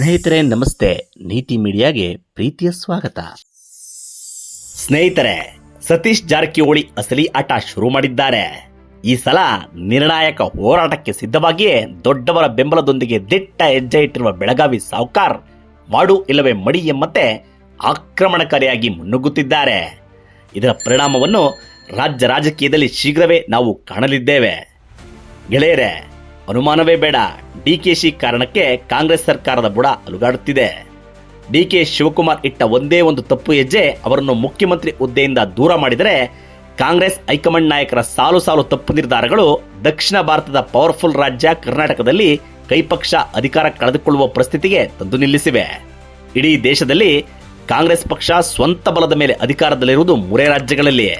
ಸ್ನೇಹಿತರೆ, ನಮಸ್ತೆ. ನೀತಿ ಮೀಡಿಯಾಗೆ ಪ್ರೀತಿಯ ಸ್ವಾಗತ. ಸ್ನೇಹಿತರೆ, ಸತೀಶ್ ಜಾರಕಿಹೊಳಿ ಅಸಲಿ ಆಟ ಶುರು ಮಾಡಿದ್ದಾರೆ. ಈ ಸಲ ನಿರ್ಣಾಯಕ ಹೋರಾಟಕ್ಕೆ ಸಿದ್ಧವಾಗಿಯೇ ದೊಡ್ಡವರ ಬೆಂಬಲದೊಂದಿಗೆ ದಿಟ್ಟ ಹೆಜ್ಜೆ ಇಟ್ಟಿರುವ ಬೆಳಗಾವಿ ಸಾವುಕಾರ್ ಮಾಡು ಇಲ್ಲವೇ ಮಡಿ ಎಂಬಂತೆ ಆಕ್ರಮಣಕಾರಿಯಾಗಿ ಮುನ್ನುಗ್ಗುತ್ತಿದ್ದಾರೆ. ಇದರ ಪರಿಣಾಮವನ್ನು ರಾಜ್ಯ ರಾಜಕೀಯದಲ್ಲಿ ಶೀಘ್ರವೇ ನಾವು ಕಾಣಲಿದ್ದೇವೆ. ಗೆಳೆಯರೆ ಅನುಮಾನವೇ ಬೇಡ. ಡಿಕೆಶಿ ಕಾರಣಕ್ಕೆ ಕಾಂಗ್ರೆಸ್ ಸರ್ಕಾರದ ಬುಡ ಅಲುಗಾಡುತ್ತಿದೆ. ಡಿಕೆ ಶಿವಕುಮಾರ್ ಇಟ್ಟ ಒಂದೇ ಒಂದು ತಪ್ಪು ಹೆಜ್ಜೆ ಅವರನ್ನು ಮುಖ್ಯಮಂತ್ರಿ ಹುದ್ದೆಯಿಂದ ದೂರ ಮಾಡಿದರೆ ಕಾಂಗ್ರೆಸ್ ಹೈಕಮಾಂಡ್ ನಾಯಕರ ಸಾಲು ಸಾಲು ತಪ್ಪು ನಿರ್ಧಾರಗಳು ದಕ್ಷಿಣ ಭಾರತದ ಪವರ್ಫುಲ್ ರಾಜ್ಯ ಕರ್ನಾಟಕದಲ್ಲಿ ಕೈಪಕ್ಷ ಅಧಿಕಾರ ಕಳೆದುಕೊಳ್ಳುವ ಪರಿಸ್ಥಿತಿಗೆ ತಂದು ನಿಲ್ಲಿಸಿವೆ. ಇಡೀ ದೇಶದಲ್ಲಿ ಕಾಂಗ್ರೆಸ್ ಪಕ್ಷ ಸ್ವಂತ ಬಲದ ಮೇಲೆ ಅಧಿಕಾರದಲ್ಲಿರುವುದು ಮೂರೇ ರಾಜ್ಯಗಳಲ್ಲಿ.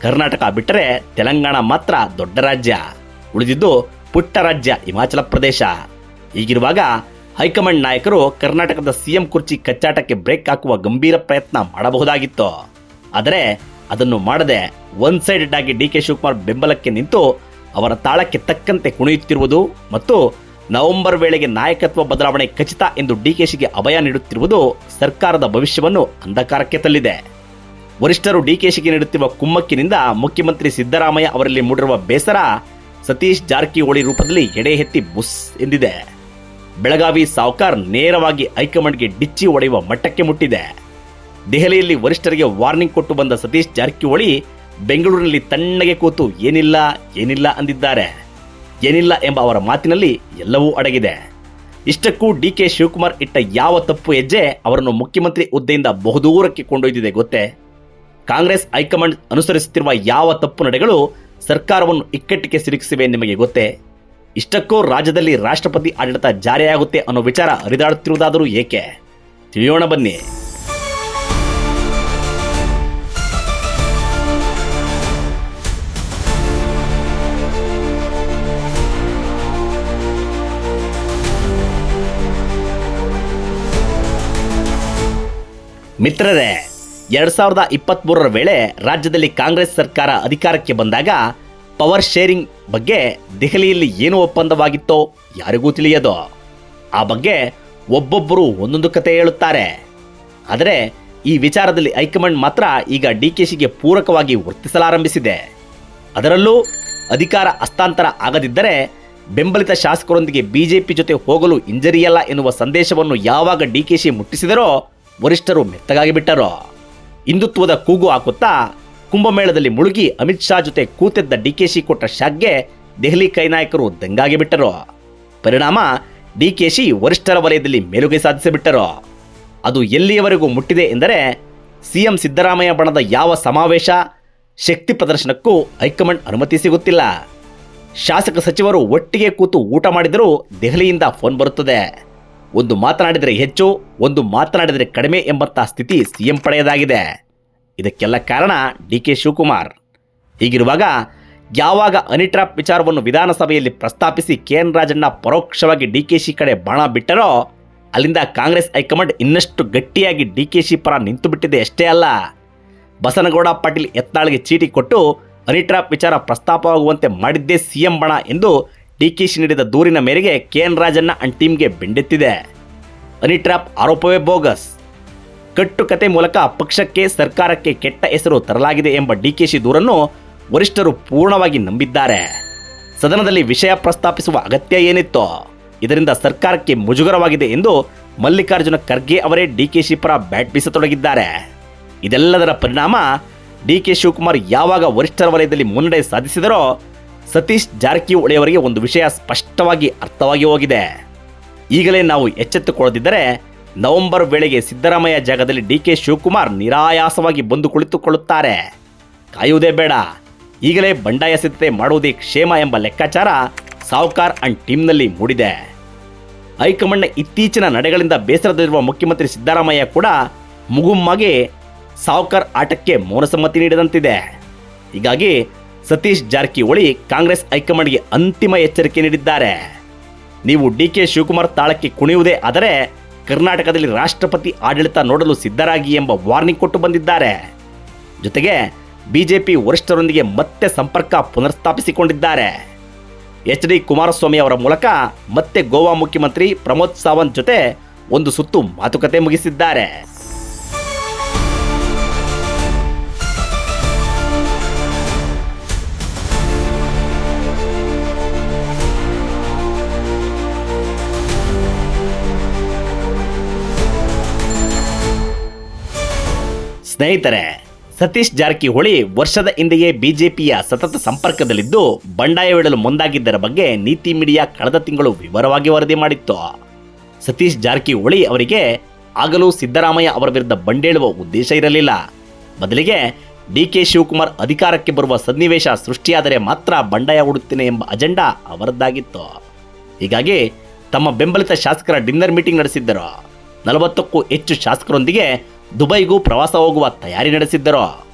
ಕರ್ನಾಟಕ ಬಿಟ್ಟರೆ ತೆಲಂಗಾಣ ಮಾತ್ರ ದೊಡ್ಡ ರಾಜ್ಯ. ಉಳಿದಿದ್ದು ಪುಟ್ಟ ರಾಜ್ಯ ಹಿಮಾಚಲ ಪ್ರದೇಶ. ಹೀಗಿರುವಾಗ ಹೈಕಮಾಂಡ್ ನಾಯಕರು ಕರ್ನಾಟಕದ ಸಿಎಂ ಕುರ್ಚಿ ಕಚ್ಚಾಟಕ್ಕೆ ಬ್ರೇಕ್ ಹಾಕುವ ಗಂಭೀರ ಪ್ರಯತ್ನ ಮಾಡಬಹುದಾಗಿತ್ತು. ಆದರೆ ಅದನ್ನು ಮಾಡದೆ ಒನ್ ಸೈಡೆಡ್ ಆಗಿ ಡಿ ಕೆ ಶಿವಕುಮಾರ್ ಬೆಂಬಲಕ್ಕೆ ನಿಂತು ಅವರ ತಾಳಕ್ಕೆ ತಕ್ಕಂತೆ ಕುಣಿಯುತ್ತಿರುವುದು ಮತ್ತು ನವೆಂಬರ್ ವೇಳೆಗೆ ನಾಯಕತ್ವ ಬದಲಾವಣೆ ಖಚಿತ ಎಂದು ಡಿಕೆಶಿಗೆ ಅಭಯ ನೀಡುತ್ತಿರುವುದು ಸರ್ಕಾರದ ಭವಿಷ್ಯವನ್ನು ಅಂಧಕಾರಕ್ಕೆ ತಲ್ಲಿದೆ ವರಿಷ್ಠರು ಡಿಕೆಶಿಗೆ ನೀಡುತ್ತಿರುವ ಕುಮ್ಮಕ್ಕಿನಿಂದ ಮುಖ್ಯಮಂತ್ರಿ ಸಿದ್ದರಾಮಯ್ಯ ಅವರಲ್ಲಿ ಮೂಡಿರುವ ಬೇಸರ ಸತೀಶ್ ಜಾರಕಿಹೊಳಿ ರೂಪದಲ್ಲಿ ಎಡೆ ಎತ್ತಿ ಬುಸ್ ಎಂದಿದೆ. ಬೆಳಗಾವಿ ಸಾವುಕಾರ್ ನೇರವಾಗಿ ಹೈಕಮಾಂಡ್ಗೆ ಡಿಚ್ಚಿ ಹೊಡೆಯುವ ಮಟ್ಟಕ್ಕೆ ಮುಟ್ಟಿದೆ. ದೆಹಲಿಯಲ್ಲಿ ವರಿಷ್ಠರಿಗೆ ವಾರ್ನಿಂಗ್ ಕೊಟ್ಟು ಬಂದ ಸತೀಶ್ ಜಾರಕಿಹೊಳಿ ಬೆಂಗಳೂರಿನಲ್ಲಿ ತಣ್ಣಗೆ ಕೂತು ಏನಿಲ್ಲ ಏನಿಲ್ಲ ಅಂದಿದ್ದಾರೆ. ಏನಿಲ್ಲ ಎಂಬ ಅವರ ಮಾತಿನಲ್ಲಿ ಎಲ್ಲವೂ ಅಡಗಿದೆ. ಇಷ್ಟಕ್ಕೂ ಡಿ ಕೆ ಶಿವಕುಮಾರ್ ಇಟ್ಟ ಯಾವ ತಪ್ಪು ಹೆಜ್ಜೆ ಅವರನ್ನು ಮುಖ್ಯಮಂತ್ರಿ ಹುದ್ದೆಯಿಂದ ಬಹುದೂರಕ್ಕೆ ಕೊಂಡೊಯ್ದಿದೆ ಗೊತ್ತೇ? ಕಾಂಗ್ರೆಸ್ ಹೈಕಮಾಂಡ್ ಅನುಸರಿಸುತ್ತಿರುವ ಯಾವ ತಪ್ಪು ನಡೆಗಳು ಸರ್ಕಾರವನ್ನು ಇಕ್ಕಟ್ಟಿಗೆ ಸಿಲುಕಿಸಿವೆ ನಿಮಗೆ ಗೊತ್ತೇ? ಇಷ್ಟಕ್ಕೂ ರಾಜ್ಯದಲ್ಲಿ ರಾಷ್ಟ್ರಪತಿ ಆಡಳಿತ ಜಾರಿಯಾಗುತ್ತೆ ಅನ್ನೋ ವಿಚಾರ ಹರಿದಾಡುತ್ತಿರುವುದಾದರೂ ಏಕೆ? ತಿಳಿಯೋಣ ಬನ್ನಿ. ಮಿತ್ರರೇ, ಎರಡ್ ಸಾವಿರದ ಇಪ್ಪತ್ತ್ಮೂರರ ವೇಳೆ ರಾಜ್ಯದಲ್ಲಿ ಕಾಂಗ್ರೆಸ್ ಸರ್ಕಾರ ಅಧಿಕಾರಕ್ಕೆ ಬಂದಾಗ ಪವರ್ ಶೇರಿಂಗ್ ಬಗ್ಗೆ ದೆಹಲಿಯಲ್ಲಿ ಏನು ಒಪ್ಪಂದವಾಗಿತ್ತೋ ಯಾರಿಗೂ ತಿಳಿಯದು. ಆ ಬಗ್ಗೆ ಒಬ್ಬೊಬ್ಬರು ಒಂದೊಂದು ಕತೆ ಹೇಳುತ್ತಾರೆ. ಆದರೆ ಈ ವಿಚಾರದಲ್ಲಿ ಹೈಕಮಾಂಡ್ ಮಾತ್ರ ಈಗ ಡಿ ಕೆ ಶಿಗೆ ಪೂರಕವಾಗಿ ವರ್ತಿಸಲಾರಂಭಿಸಿದೆ. ಅದರಲ್ಲೂ ಅಧಿಕಾರ ಹಸ್ತಾಂತರ ಆಗದಿದ್ದರೆ ಬೆಂಬಲಿತ ಶಾಸಕರೊಂದಿಗೆ ಬಿಜೆಪಿ ಜೊತೆ ಹೋಗಲು ಹಿಂಜರಿಯಲ್ಲ ಎನ್ನುವ ಸಂದೇಶವನ್ನು ಯಾವಾಗ ಡಿ ಕೆ ಸಿ ಮುಟ್ಟಿಸಿದರೋ ವರಿಷ್ಠರು ಮೆತ್ತಗಾಗಿ ಬಿಟ್ಟರು. ಹಿಂದುತ್ವದ ಕೂಗು ಹಾಕುತ್ತಾ ಕುಂಭಮೇಳದಲ್ಲಿ ಮುಳುಗಿ ಅಮಿತ್ ಶಾ ಜೊತೆ ಕೂತಿದ್ದ ಡಿಕೆಶಿ ಕೊಟ್ಟ ಶಾಕ್ಗೆ ದೆಹಲಿ ಕೈನಾಯಕರು ದಂಗಾಗಿ ಬಿಟ್ಟರು. ಪರಿಣಾಮ ಡಿಕೆಶಿ ವರಿಷ್ಠರ ವಲಯದಲ್ಲಿ ಮೇಲುಗೈ ಸಾಧಿಸಿಬಿಟ್ಟರು ಅದು ಎಲ್ಲಿಯವರೆಗೂ ಮುಟ್ಟಿದೆ ಎಂದರೆ ಸಿಎಂ ಸಿದ್ದರಾಮಯ್ಯ ಬಣದ ಯಾವ ಸಮಾವೇಶ ಶಕ್ತಿ ಪ್ರದರ್ಶನಕ್ಕೂ ಹೈಕಮಾಂಡ್ ಅನುಮತಿ ಸಿಗುತ್ತಿಲ್ಲ. ಶಾಸಕ ಸಚಿವರು ಒಟ್ಟಿಗೆ ಕೂತು ಊಟ ಮಾಡಿದರೂ ದೆಹಲಿಯಿಂದ ಫೋನ್ ಬರುತ್ತದೆ. ಒಂದು ಮಾತನಾಡಿದರೆ ಹೆಚ್ಚು, ಒಂದು ಮಾತನಾಡಿದರೆ ಕಡಿಮೆ ಎಂಬಂತಹ ಸ್ಥಿತಿ ಸಿಎಂ ಪಡೆಯದಾಗಿದೆ. ಇದಕ್ಕೆಲ್ಲ ಕಾರಣ ಡಿ ಕೆ ಶಿವಕುಮಾರ್. ಹೀಗಿರುವಾಗ ಯಾವಾಗ ಅನಿಟ್ರಾಪ್ ವಿಚಾರವನ್ನು ವಿಧಾನಸಭೆಯಲ್ಲಿ ಪ್ರಸ್ತಾಪಿಸಿ ಕೆ ಎನ್ ರಾಜಣ್ಣ ಪರೋಕ್ಷವಾಗಿ ಡಿ ಕೆ ಶಿ ಕಡೆ ಬಾಣ ಬಿಟ್ಟರೋ, ಅಲ್ಲಿಂದ ಕಾಂಗ್ರೆಸ್ ಹೈಕಮಾಂಡ್ ಇನ್ನಷ್ಟು ಗಟ್ಟಿಯಾಗಿ ಡಿ ಕೆ ಶಿ ಪರ ನಿಂತು ಬಿಟ್ಟಿದೆ ಅಷ್ಟೇ ಅಲ್ಲ. ಬಸನಗೌಡ ಪಾಟೀಲ್ ಯತ್ನಾಳ್ಗೆ ಚೀಟಿ ಕೊಟ್ಟು ಅನಿಟ್ರಾಪ್ ವಿಚಾರ ಪ್ರಸ್ತಾಪವಾಗುವಂತೆ ಮಾಡಿದ್ದೇ ಸಿಎಂ ಬಣ ಎಂದು ಡಿ ಕೆ ಶಿ ನೀಡಿದ ದೂರಿನ ಮೇರೆಗೆ ಕೆ ಎನ್ ರಾಜಣ್ಣ ಅಂಡ್ ಟೀಮ್ಗೆ ಬೆಂಡೆತ್ತಿದೆ. ಅನಿಟ್ರಾಪ್ ಆರೋಪವೇ ಬೋಗಸ್. ಕಟ್ಟುಕತೆ ಮೂಲಕ ಪಕ್ಷಕ್ಕೆ, ಸರ್ಕಾರಕ್ಕೆ ಕೆಟ್ಟ ಹೆಸರು ತರಲಾಗಿದೆ ಎಂಬ ಡಿಕೆಶಿ ದೂರನ್ನು ವರಿಷ್ಠರು ಪೂರ್ಣವಾಗಿ ನಂಬಿದ್ದಾರೆ. ಸದನದಲ್ಲಿ ವಿಷಯ ಪ್ರಸ್ತಾಪಿಸುವ ಅಗತ್ಯ ಏನಿತ್ತು, ಇದರಿಂದ ಸರ್ಕಾರಕ್ಕೆ ಮುಜುಗರವಾಗಿದೆ ಎಂದು ಮಲ್ಲಿಕಾರ್ಜುನ ಖರ್ಗೆ ಅವರೇ ಡಿಕೆಶಿ ಪರ ಬ್ಯಾಟ್ ಬೀಸತೊಡಗಿದ್ದಾರೆ. ಇದೆಲ್ಲದರ ಪರಿಣಾಮ ಡಿ ಕೆ ಶಿವಕುಮಾರ್ ಯಾವಾಗ ವರಿಷ್ಠರ ವಲಯದಲ್ಲಿ ಮುನ್ನಡೆ ಸಾಧಿಸಿದರೋ, ಸತೀಶ್ ಜಾರಕಿಹೊಳಿಯವರಿಗೆ ಒಂದು ವಿಷಯ ಸ್ಪಷ್ಟವಾಗಿ ಅರ್ಥವಾಗಿ ಹೋಗಿದೆ. ಈಗಲೇ ನಾವು ಎಚ್ಚೆತ್ತುಕೊಳ್ಳದಿದ್ದರೆ ನವೆಂಬರ್ ವೇಳೆಗೆ ಸಿದ್ದರಾಮಯ್ಯ ಜಾಗದಲ್ಲಿ ಡಿ ಕೆ ಶಿವಕುಮಾರ್ ನಿರಾಯಾಸವಾಗಿ ಬಂದು ಕುಳಿತುಕೊಳ್ಳುತ್ತಾರೆ. ಕಾಯುವುದೇ ಬೇಡ. ಈಗಲೇ ಬಂಡಾಯ ಸಿದ್ಧತೆ ಮಾಡುವುದೇ ಕ್ಷೇಮ ಎಂಬ ಲೆಕ್ಕಾಚಾರ ಸಾವ್ಕಾರ್ ಅಂಡ್ ಟೀಮ್ನಲ್ಲಿ ಮೂಡಿದೆ. ಹೈಕಮಾಂಡ್ನ ಇತ್ತೀಚಿನ ನಡೆಗಳಿಂದ ಬೇಸರದಲ್ಲಿರುವ ಮುಖ್ಯಮಂತ್ರಿ ಸಿದ್ದರಾಮಯ್ಯ ಕೂಡ ಮುಗುಮ್ಮಾಗಿ ಸಾವ್ಕಾರ್ ಆಟಕ್ಕೆ ಮೌನಸಮ್ಮತಿ ನೀಡಿದಂತಿದೆ. ಹೀಗಾಗಿ ಸತೀಶ್ ಜಾರಕಿಹೊಳಿ ಕಾಂಗ್ರೆಸ್ ಹೈಕಮಾಂಡ್ಗೆ ಅಂತಿಮ ಎಚ್ಚರಿಕೆ ನೀಡಿದ್ದಾರೆ. ನೀವು ಡಿ ಕೆ ಶಿವಕುಮಾರ್ ತಾಳಕ್ಕೆ ಕುಣಿಯುವುದೇ ಆದರೆ ಕರ್ನಾಟಕದಲ್ಲಿ ರಾಷ್ಟ್ರಪತಿ ಆಡಳಿತ ನೋಡಲು ಸಿದ್ಧರಾಗಿ ಎಂಬ ವಾರ್ನಿಂಗ್ ಕೊಟ್ಟು ಬಂದಿದ್ದಾರೆ. ಜೊತೆಗೆ ಬಿಜೆಪಿ ವರಿಷ್ಠರೊಂದಿಗೆ ಮತ್ತೆ ಸಂಪರ್ಕ ಪುನರ್ಸ್ಥಾಪಿಸಿಕೊಂಡಿದ್ದಾರೆ. ಎಚ್ ಡಿ ಕುಮಾರಸ್ವಾಮಿ ಅವರ ಮೂಲಕ ಮತ್ತೆ ಗೋವಾ ಮುಖ್ಯಮಂತ್ರಿ ಪ್ರಮೋದ್ ಸಾವಂತ್ ಜೊತೆ ಒಂದು ಸುತ್ತು ಮಾತುಕತೆ ಮುಗಿಸಿದ್ದಾರೆ. ಸ್ನೇಹಿತರೆ, ಸತೀಶ್ ಜಾರಕಿಹೊಳಿ ವರ್ಷದ ಹಿಂದೆಯೇ ಬಿಜೆಪಿಯ ಸತತ ಸಂಪರ್ಕದಲ್ಲಿದ್ದು ಬಂಡಾಯವಿಡಲು ಮುಂದಾಗಿದ್ದರ ಬಗ್ಗೆ ನೀತಿ ಮೀಡಿಯಾ ಕಳೆದ ತಿಂಗಳು ವಿವರವಾಗಿ ವರದಿ ಮಾಡಿತ್ತು. ಸತೀಶ್ ಜಾರಕಿಹೊಳಿ ಅವರಿಗೆ ಆಗಲೂ ಸಿದ್ದರಾಮಯ್ಯ ಅವರ ವಿರುದ್ಧ ಬಂಡೇಳುವ ಉದ್ದೇಶ ಇರಲಿಲ್ಲ. ಬದಲಿಗೆ ಡಿ ಕೆ ಶಿವಕುಮಾರ್ ಅಧಿಕಾರಕ್ಕೆ ಬರುವ ಸನ್ನಿವೇಶ ಸೃಷ್ಟಿಯಾದರೆ ಮಾತ್ರ ಬಂಡಾಯ ಹೂಡುತ್ತೇನೆ ಎಂಬ ಅಜೆಂಡಾ ಅವರದ್ದಾಗಿತ್ತು. ಹೀಗಾಗಿ ತಮ್ಮ ಬೆಂಬಲಿತ ಶಾಸಕರ ಡಿನ್ನರ್ ಮೀಟಿಂಗ್ ನಡೆಸಿದ್ದರು. ನಲವತ್ತಕ್ಕೂ ಹೆಚ್ಚು ಶಾಸಕರೊಂದಿಗೆ ದುಬೈಗೂ ಪ್ರವಾಸ ಹೋಗುವ ತಯಾರಿ ನಡೆಸಿದ್ದರು.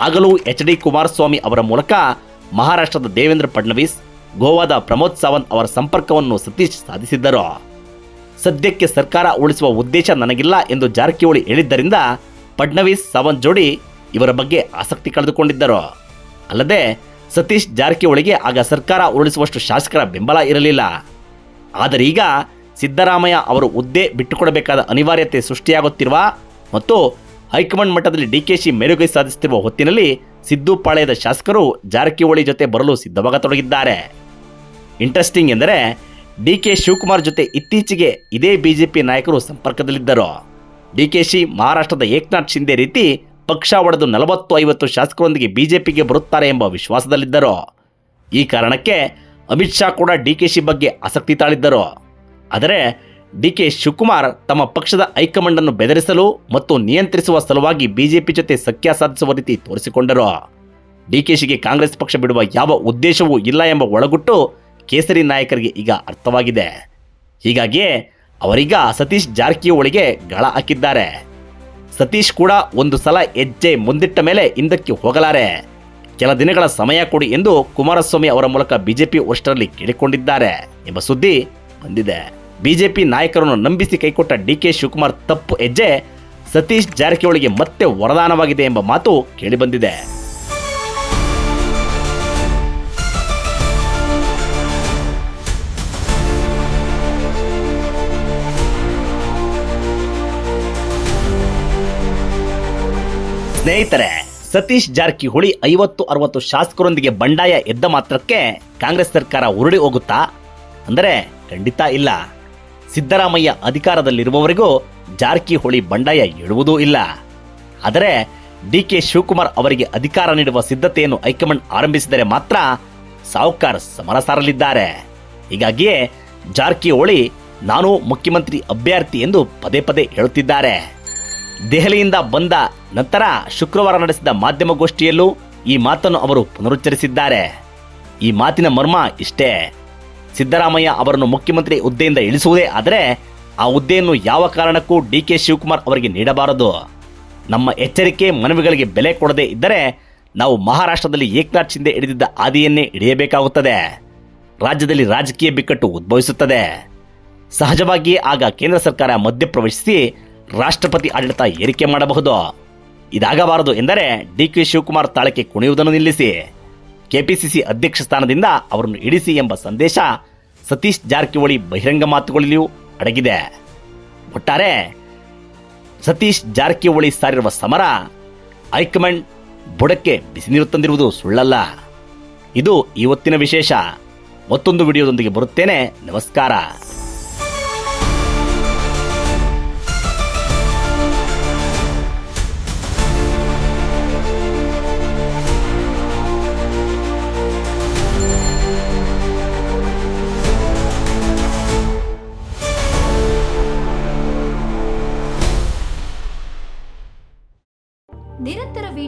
ಆಗಲೂ ಎಚ್ ಡಿ ಕುಮಾರಸ್ವಾಮಿ ಅವರ ಮೂಲಕ ಮಹಾರಾಷ್ಟ್ರದ ದೇವೇಂದ್ರ ಫಡ್ನವೀಸ್, ಗೋವಾದ ಪ್ರಮೋದ್ ಸಾವಂತ್ ಅವರ ಸಂಪರ್ಕವನ್ನು ಸತೀಶ್ ಸಾಧಿಸಿದ್ದರು. ಸದ್ಯಕ್ಕೆ ಸರ್ಕಾರ ಉಳಿಸುವ ಉದ್ದೇಶ ನನಗಿಲ್ಲ ಎಂದು ಜಾರಕಿಹೊಳಿ ಹೇಳಿದ್ದರಿಂದ ಫಡ್ನವೀಸ್, ಸಾವಂತ್ ಜೋಡಿ ಇವರ ಬಗ್ಗೆ ಆಸಕ್ತಿ ಕಳೆದುಕೊಂಡಿದ್ದರು. ಅಲ್ಲದೆ ಸತೀಶ್ ಜಾರಕಿಹೊಳಿಗೆ ಆಗ ಸರ್ಕಾರ ಉರುಳಿಸುವಷ್ಟು ಶಾಸಕರ ಬೆಂಬಲ ಇರಲಿಲ್ಲ. ಆದರೀಗ ಸಿದ್ದರಾಮಯ್ಯ ಅವರು ಹುದ್ದೆ ಬಿಟ್ಟುಕೊಡಬೇಕಾದ ಅನಿವಾರ್ಯತೆ ಸೃಷ್ಟಿಯಾಗುತ್ತಿರುವ ಮತ್ತು ಹೈಕಮಾಂಡ್ ಮಟ್ಟದಲ್ಲಿ ಡಿಕೆಶಿ ಮೇಲುಗೈ ಸಾಧಿಸುತ್ತಿರುವ ಹೊತ್ತಿನಲ್ಲಿ ಸಿದ್ದು ಪಾಳ್ಯದ ಶಾಸಕರು ಜಾರಕಿಹೊಳಿ ಜೊತೆ ಬರಲು ಸಿದ್ಧವಾಗತೊಡಗಿದ್ದಾರೆ. ಇಂಟ್ರೆಸ್ಟಿಂಗ್ ಎಂದರೆ ಡಿ ಕೆ ಶಿವಕುಮಾರ್ ಜೊತೆ ಇತ್ತೀಚೆಗೆ ಇದೇ ಬಿಜೆಪಿ ನಾಯಕರು ಸಂಪರ್ಕದಲ್ಲಿದ್ದರು. ಶಿ ಮಹಾರಾಷ್ಟ್ರದ ಏಕನಾಥ್ ಶಿಂದೆ ರೀತಿ ಪಕ್ಷ ಒಡೆದು ನಲವತ್ತು ಐವತ್ತು ಶಾಸಕರೊಂದಿಗೆ ಬಿಜೆಪಿಗೆ ಬರುತ್ತಾರೆ ಎಂಬ ವಿಶ್ವಾಸದಲ್ಲಿದ್ದರು. ಈ ಕಾರಣಕ್ಕೆ ಅಮಿತ್ ಶಾ ಕೂಡ ಡಿ ಕೆ ಶಿ ಬಗ್ಗೆ ಆಸಕ್ತಿ ತಾಳಿದ್ದರು. ಆದರೆ ಡಿ ಕೆ ಶಿವಕುಮಾರ್ ತಮ್ಮ ಪಕ್ಷದ ಹೈಕಮಾಂಡ್ ಅನ್ನು ಬೆದರಿಸಲು ಮತ್ತು ನಿಯಂತ್ರಿಸುವ ಸಲುವಾಗಿ ಬಿಜೆಪಿ ಜೊತೆ ಸಖ್ಯ ಸಾಧಿಸುವ ರೀತಿ ತೋರಿಸಿಕೊಂಡರು. ಡಿಕೆಶಿಗೆ ಕಾಂಗ್ರೆಸ್ ಪಕ್ಷ ಬಿಡುವ ಯಾವ ಉದ್ದೇಶವೂ ಇಲ್ಲ ಎಂಬ ಒಳಗುಟ್ಟು ಕೇಸರಿ ನಾಯಕರಿಗೆ ಈಗ ಅರ್ಥವಾಗಿದೆ. ಹೀಗಾಗಿಯೇ ಅವರೀಗ ಸತೀಶ್ ಜಾರಕಿಹೊಳಿಗೆ ಗಳ ಹಾಕಿದ್ದಾರೆ. ಸತೀಶ್ ಕೂಡ ಒಂದು ಸಲ ಹೆಜ್ಜೆ ಮುಂದಿಟ್ಟ ಮೇಲೆ ಹಿಂದಕ್ಕೆ ಹೋಗಲಾರೆ. ಕೆಲ ದಿನಗಳ ಸಮಯ ಕೊಡಿ ಎಂದು ಕುಮಾರಸ್ವಾಮಿ ಅವರ ಮೂಲಕ ಬಿಜೆಪಿ ವರಿಷ್ಠರಲ್ಲಿ ಕೇಳಿಕೊಂಡಿದ್ದಾರೆ ಎಂಬ ಸುದ್ದಿ ಬಂದಿದೆ. ಬಿಜೆಪಿ ನಾಯಕರನ್ನು ನಂಬಿಸಿ ಕೈಕೊಟ್ಟ ಡಿ ಕೆ ಶಿವಕುಮಾರ್ ತಪ್ಪು ಹೆಜ್ಜೆ, ಸತೀಶ್ ಜಾರಕಿಹೊಳಿಗೆ ಮತ್ತೆ ವರದಾನವಾಗಿದೆ ಎಂಬ ಮಾತು ಕೇಳಿಬಂದಿದೆ. ಸ್ನೇಹಿತರೆ, ಸತೀಶ್ ಜಾರಕಿಹೊಳಿ ಐವತ್ತು ಅರವತ್ತು ಶಾಸಕರೊಂದಿಗೆ ಬಂಡಾಯ ಎದ್ದ ಮಾತ್ರಕ್ಕೆ ಕಾಂಗ್ರೆಸ್ ಸರ್ಕಾರ ಉರುಳಿ ಹೋಗುತ್ತಾ? ಅಂದರೆ ಖಂಡಿತ ಇಲ್ಲ. ಸಿದ್ದರಾಮಯ್ಯ ಅಧಿಕಾರದಲ್ಲಿರುವವರೆಗೂ ಜಾರಕಿಹೊಳಿ ಬಂಡಾಯ ಇಡುವುದೂ ಇಲ್ಲ. ಆದರೆ ಡಿ ಕೆ ಶಿವಕುಮಾರ್ ಅವರಿಗೆ ಅಧಿಕಾರ ನೀಡುವ ಸಿದ್ಧತೆಯನ್ನು ಹೈಕಮಾಂಡ್ ಆರಂಭಿಸಿದರೆ ಮಾತ್ರ ಸಾವುಕಾರ್ ಸಮರ ಸಾರಲಿದ್ದಾರೆ. ಹೀಗಾಗಿಯೇ ಜಾರಕಿಹೊಳಿ, ನಾನು ಮುಖ್ಯಮಂತ್ರಿ ಅಭ್ಯರ್ಥಿ ಎಂದು ಪದೇ ಪದೇ ಹೇಳುತ್ತಿದ್ದಾರೆ. ದೆಹಲಿಯಿಂದ ಬಂದ ನಂತರ ಶುಕ್ರವಾರ ನಡೆಸಿದ ಮಾಧ್ಯಮಗೋಷ್ಠಿಯಲ್ಲೂ ಈ ಮಾತನ್ನು ಅವರು ಪುನರುಚ್ಚರಿಸಿದ್ದಾರೆ. ಈ ಮಾತಿನ ಮರ್ಮ ಇಷ್ಟೇ. ಸಿದ್ದರಾಮಯ್ಯ ಅವರನ್ನು ಮುಖ್ಯಮಂತ್ರಿ ಹುದ್ದೆಯಿಂದ ಇಳಿಸುವುದೇ ಆದರೆ ಆ ಹುದ್ದೆಯನ್ನು ಯಾವ ಕಾರಣಕ್ಕೂ ಡಿ ಕೆ ಶಿವಕುಮಾರ್ ಅವರಿಗೆ ನೀಡಬಾರದು. ನಮ್ಮ ಎಚ್ಚರಿಕೆ ಮನವಿಗಳಿಗೆ ಬೆಲೆ ಕೊಡದೇ ಇದ್ದರೆ ನಾವು ಮಹಾರಾಷ್ಟ್ರದಲ್ಲಿ ಏಕನಾಥ್ ಶಿಂದೆ ಹಿಡಿದಿದ್ದ ಹಾದಿಯನ್ನೇ ಹಿಡಿಯಬೇಕಾಗುತ್ತದೆ. ರಾಜ್ಯದಲ್ಲಿ ರಾಜಕೀಯ ಬಿಕ್ಕಟ್ಟು ಉದ್ಭವಿಸುತ್ತದೆ. ಸಹಜವಾಗಿಯೇ ಆಗ ಕೇಂದ್ರ ಸರ್ಕಾರ ಮಧ್ಯಪ್ರವೇಶಿಸಿ ರಾಷ್ಟ್ರಪತಿ ಆಡಳಿತ ಏರಿಕೆ ಮಾಡಬಹುದು. ಇದಾಗಬಾರದು ಎಂದರೆ ಡಿ ಕೆ ಶಿವಕುಮಾರ್ ತಾಳಕ್ಕೆ ಕುಣಿಯುವುದನ್ನು ನಿಲ್ಲಿಸಿ. ಕೆಪಿಸಿಸಿ ಅಧ್ಯಕ್ಷ ಸ್ಥಾನದಿಂದ ಅವರನ್ನು ಇಳಿಸಿ ಎಂಬ ಸಂದೇಶ ಸತೀಶ್ ಜಾರಕಿಹೊಳಿ ಬಹಿರಂಗ ಮಾತುಗಳಲ್ಲಿಯೂ ಅಡಗಿದೆ. ಒಟ್ಟಾರೆ ಸತೀಶ್ ಜಾರಕಿಹೊಳಿ ಸಾರಿರುವ ಸಮರ ಹೈಕಮಾಂಡ್ ಬುಡಕ್ಕೆ ಬಿಸಿ ನೀರು ತಂದಿರುವುದು ಸುಳ್ಳಲ್ಲ. ಇದು ಇವತ್ತಿನ ವಿಶೇಷ. ಮತ್ತೊಂದು ವಿಡಿಯೋದೊಂದಿಗೆ ಬರುತ್ತೇನೆ. ನಮಸ್ಕಾರ.